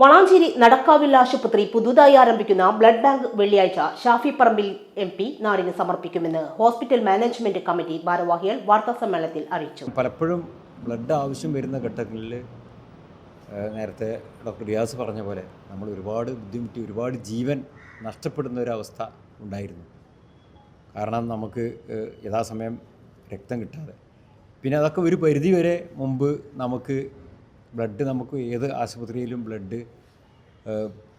വളാഞ്ചേരി നടക്കാവിൽ ആശുപത്രി പുതുതായി ആരംഭിക്കുന്ന ബ്ലഡ് ബാങ്ക് വെള്ളിയാഴ്ച ഷാഫി പറമ്പിൽ എം പി നാടിന് സമർപ്പിക്കുമെന്ന് ഹോസ്പിറ്റൽ മാനേജ്മെന്റ് കമ്മിറ്റി ഭാരവാഹികൾ വാർത്താസമ്മേളനത്തിൽ അറിയിച്ചു. പലപ്പോഴും ബ്ലഡ് ആവശ്യം വരുന്ന ഘട്ടങ്ങളിൽ നേരത്തെ ഡോക്ടർ റിയാസ് പറഞ്ഞ പോലെ നമ്മൾ ഒരുപാട് ബുദ്ധിമുട്ടി ഒരുപാട് ജീവൻ നഷ്ടപ്പെടുന്ന ഒരവസ്ഥ ഉണ്ടായിരുന്നു. കാരണം നമുക്ക് യഥാസമയം രക്തം കിട്ടാതെ. പിന്നെ അതൊക്കെ ഒരു പരിധി വരെ മുമ്പ് നമുക്ക് ബ്ലഡ് നമുക്ക് ഏത് ആശുപത്രിയിലും ബ്ലഡ്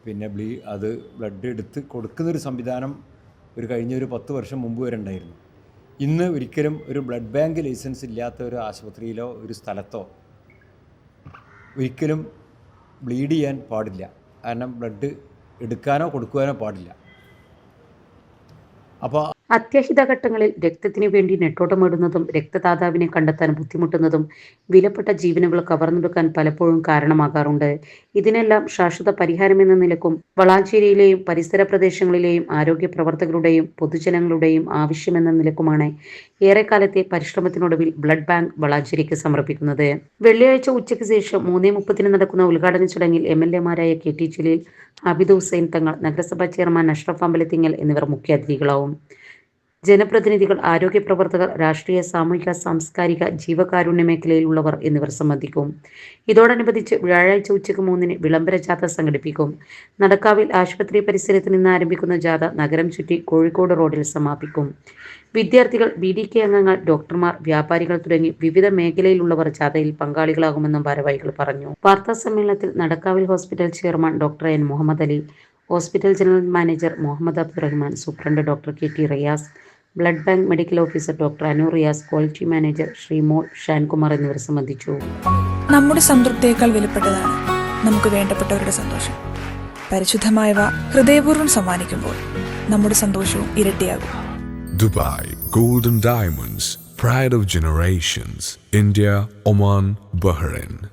പിന്നെ ബ്ലീ അത് ബ്ലഡ് എടുത്ത് കൊടുക്കുന്നൊരു സംവിധാനം ഒരു കഴിഞ്ഞ ഒരു പത്ത് വർഷം മുമ്പ് വരെ ഉണ്ടായിരുന്നു. ഇന്ന് ഒരിക്കലും ഒരു ബ്ലഡ് ബാങ്ക് ലൈസൻസ് ഇല്ലാത്ത ഒരു ആശുപത്രിയിലോ ഒരു സ്ഥലത്തോ ഒരിക്കലും ബ്ലീഡ് ചെയ്യാൻ പാടില്ല. കാരണം ബ്ലഡ് എടുക്കാനോ കൊടുക്കുവാനോ പാടില്ല. അപ്പോൾ അത്യാഹിത ഘട്ടങ്ങളിൽ രക്തത്തിനു വേണ്ടി നെട്ടോട്ടമിടുന്നതും രക്തദാതാവിനെ കണ്ടെത്താൻ ബുദ്ധിമുട്ടുന്നതും വിലപ്പെട്ട ജീവനുകൾ കവർന്നെടുക്കാൻ പലപ്പോഴും കാരണമാകാറുണ്ട്. ഇതിനെല്ലാം ശാശ്വത പരിഹാരമെന്ന നിലക്കും വളാഞ്ചേരിയിലെയും പരിസര പ്രദേശങ്ങളിലെയും ആരോഗ്യ പ്രവർത്തകരുടെയും പൊതുജനങ്ങളുടെയും ആവശ്യമെന്ന നിലക്കുമാണ് ഏറെക്കാലത്തെ പരിശ്രമത്തിനൊടുവിൽ ബ്ലഡ് ബാങ്ക് വളാഞ്ചേരിക്ക് സമർപ്പിക്കുന്നത്. വെള്ളിയാഴ്ച ഉച്ചയ്ക്ക് ശേഷം മൂന്നേ മുപ്പതിന് നടക്കുന്ന ഉദ്ഘാടന ചടങ്ങിൽ എം എൽ എമാരായ കെ ടി ജലീൽ അബിദ് ഹുസൈൻ തങ്ങൾ നഗരസഭാ ചെയർമാൻ അഷ്റഫ് അമ്പലത്തിങ്ങൽ എന്നിവർ മുഖ്യാതിഥികളാവും. ജനപ്രതിനിധികൾ ആരോഗ്യ പ്രവർത്തകർ രാഷ്ട്രീയ സാമൂഹിക സാംസ്കാരിക ജീവകാരുണ്യ മേഖലയിലുള്ളവർ എന്നിവർ സംബന്ധിക്കും. ഇതോടനുബന്ധിച്ച് വ്യാഴാഴ്ച ഉച്ചയ്ക്ക് മൂന്നിന് വിളംബര ജാഥ സംഘടിപ്പിക്കും. നടക്കാവിൽ ആശുപത്രി പരിസരത്ത് നിന്ന് ആരംഭിക്കുന്ന ജാഥ നഗരം ചുറ്റി കോഴിക്കോട് റോഡിൽ സമാപിക്കും. വിദ്യാർത്ഥികൾ ബി ഡി കെ അംഗങ്ങൾ ഡോക്ടർമാർ വ്യാപാരികൾ തുടങ്ങി വിവിധ മേഖലയിലുള്ളവർ ജാഥയിൽ പങ്കാളികളാകുമെന്നും ഭാരവാഹികൾ പറഞ്ഞു. വാർത്താ സമ്മേളനത്തിൽ നടക്കാവിൽ hospital chairman doctor N Muhammad Ali hospital general manager Muhammad Abdurahman superintendent doctor K T Riyas blood bank medical officer doctor Anu Riyas quality manager Sreemol Shankumar എന്നിവർ സംബന്ധിച്ചു. നമ്മുടെ സംതൃപ്തിയേക്കാൾ വിലപ്പെട്ടതാണ് നമുക്ക് വേണ്ടപ്പെട്ടവരുടെ സന്തോഷം. പരിശുദ്ധമായവ ഹൃദയപൂർവം സമ്മാനിക്കുമ്പോൾ നമ്മുടെ സന്തോഷവും ഇരട്ടിയാകും. Dubai golden diamonds pride of generations India Oman Bahrain.